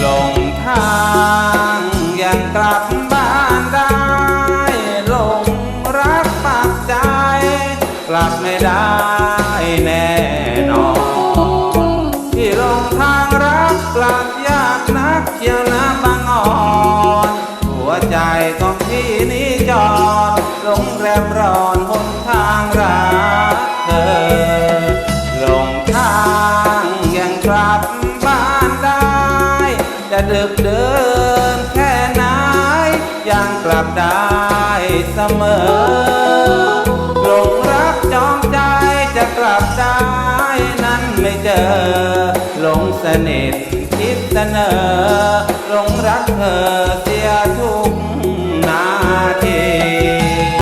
หลงทางยังกลับบ้านได้หลงรักปักใจ กลับไม่ได้แน่นอน ที่หลงทางรักกลับยากนักเชียวนะบางอ่อน ของพี่นี้จอดหลงแรมร้อนหนทางรักเธอหลงทางยังกลับบ้านได้ จะดึกเดินแค่ไหนยังกลับได้เสมอหลงรักจอมใจจะกลับได้นั้นไม่เจอหลงสนิทคิดเสนอหลงรักเธอเสีย